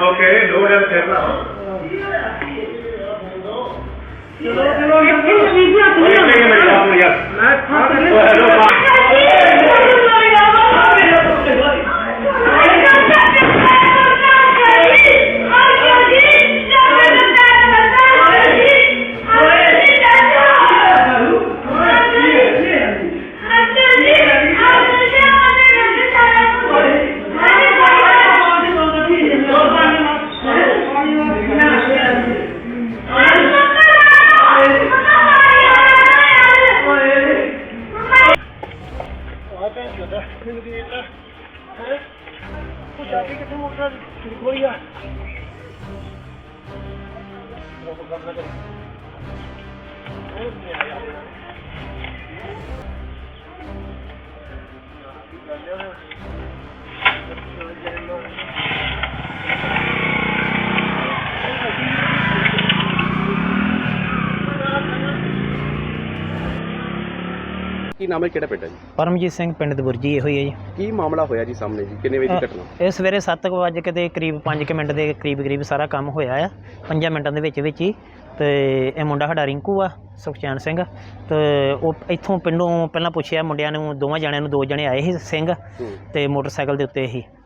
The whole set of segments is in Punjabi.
Okay, load and step now. Hepsini video atıyor. Hepsini video atıyor. Hepsini video atıyor. ਚਾਬੀ ਕਿੱਥੋਂ ਮੋਟਰ ਠੀਕ ਹੋਈ ਆ Thank you. ਕੀ ਨਾਮ ਹੈ ਕਿਹੜਾ ਪਿੰਡ ਹੈ ਜੀ? ਪਰਮਜੀਤ ਸਿੰਘ ਪਿੰਡ ਦਬੁਰਜੀ ਇਹੋ ਹੀ ਹੈ ਜੀ। ਕੀ ਮਾਮਲਾ ਹੋਇਆ ਜੀ ਸਾਹਮਣੇ ਜੀ? ਕਿੰਨੇ ਵਜੇ ਦੀ ਘਟਨਾ? ਇਹ ਸਵੇਰੇ 7 ਵਜੇ ਕਿਤੇ ਕਰੀਬ 5 ਮਿੰਟ ਦੇ ਕਰੀਬ ਕਰੀਬ ਸਾਰਾ ਕੰਮ ਹੋਇਆ ਆ। 5 ਮਿੰਟਾਂ ਦੇ ਵਿੱਚ ਵਿੱਚ ਹੀ। ਤੇ ਇਹ ਮੁੰਡਾ ਸਾਡਾ ਰਿੰਕੂ ਆ ਸੁਖਚੈਨ ਸਿੰਘ। ਤੇ ਉਹ ਇੱਥੋਂ ਪਿੰਡੋਂ ਪਹਿਲਾਂ ਪੁੱਛਿਆ ਮੁੰਡਿਆਂ ਨੂੰ ਦੋਵਾਂ ਜਣਿਆਂ ਨੂੰ ਦੋ ਜਣੇ ਆਏ ਸੀ ਸਿੰਘ ਤੇ ਮੋਟਰਸਾਈਕਲ ਦੇ ਉੱਤੇ ਹੀ।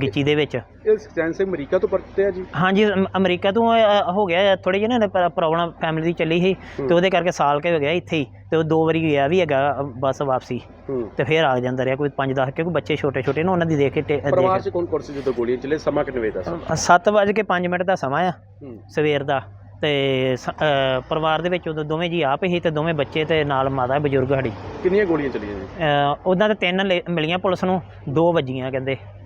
ਗਿੱਚੀ ਦੇ ਵਿੱਚ। ਇਹ ਸਚੈਨ ਸਿੰਘ ਅਮਰੀਕਾ ਤੋਂ ਪਰਤੇ ਆ ਜੀ? ਹਾਂਜੀ ਅਮ- ਅਮਰੀਕਾ ਤੋਂ ਅ, ਹੋ ਗਿਆ ਥੋੜੀ ਜਿਹੀ ਨਾ ਪ੍ਰੋਬਲਮ ਫੈਮਿਲੀ ਦੀ ਚੱਲੀ ਸੀ। ਤੇ ਉਹਦੇ ਕਰਕੇ ਸਾਲ ਕੇ ਹੋ ਗਿਆ ਇੱਥੇ ਹੀ। ਤੇ ਉਹ ਦੋ ਵਾਰੀ ਗਿਆ ਵੀ ਹੈਗਾ ਅ, ਬੱਸ ਵਾਪਸੀ। ਹੂੰ। ਤੇ ਫਿਰ ਆ ਜਾਂਦਾ ਰਿਹਾ ਕੋਈ 5-10 ਕਿਉਂਕਿ ਬੱਚੇ ਛੋਟੇ ਛੋਟੇ ਨੇ ਉਹਨਾਂ ਦੀ ਦੇਖ ਕੇ ਟੇ- ਪਰਿਵਾਰ ਦੇਖ ਚ ਕੌਣ ਕੌਣ ਸੀ ਜਦੋਂ ਗੋਲੀਆਂ ਚੱਲੇ ਸਮਾਂ ਕਿੰਨੇ ਵਜੇ ਦਾ ਸੀ? ਸੱਤ ਵੱਜ ਕੇ 5 ਮਿੰਟ ਦਾ ਸਮਾਂ ਆ ਹੂੰ। ਸਵੇਰ ਦਾ। ਤੇ ਸ- ਅ, ਪਰਿਵਾਰ ਦੇ ਵਿੱਚ ਉਦੋਂ ਦੋਵੇਂ ਜੀ ਆਪ ਹੀ ਤੇ ਦੋਵੇਂ ਬੱਚੇ ਤੇ ਨਾਲ ਮਾਤਾ ਬਜ਼ੁਰਗ ਸਾਡੀ। ਕਿੰਨੀਆਂ ਗੋਲੀਆਂ ਚੱਲੀਆਂ ਜੀ? ਉਦਾਂ ਤੇ ਤਿੰਨ ਲੇ- ਮਿਲੀਆਂ ਪੁਲਿਸ ਨੂੰ ਦੋ ਵੱਜੀਆਂ ਕਹਿੰਦੇ।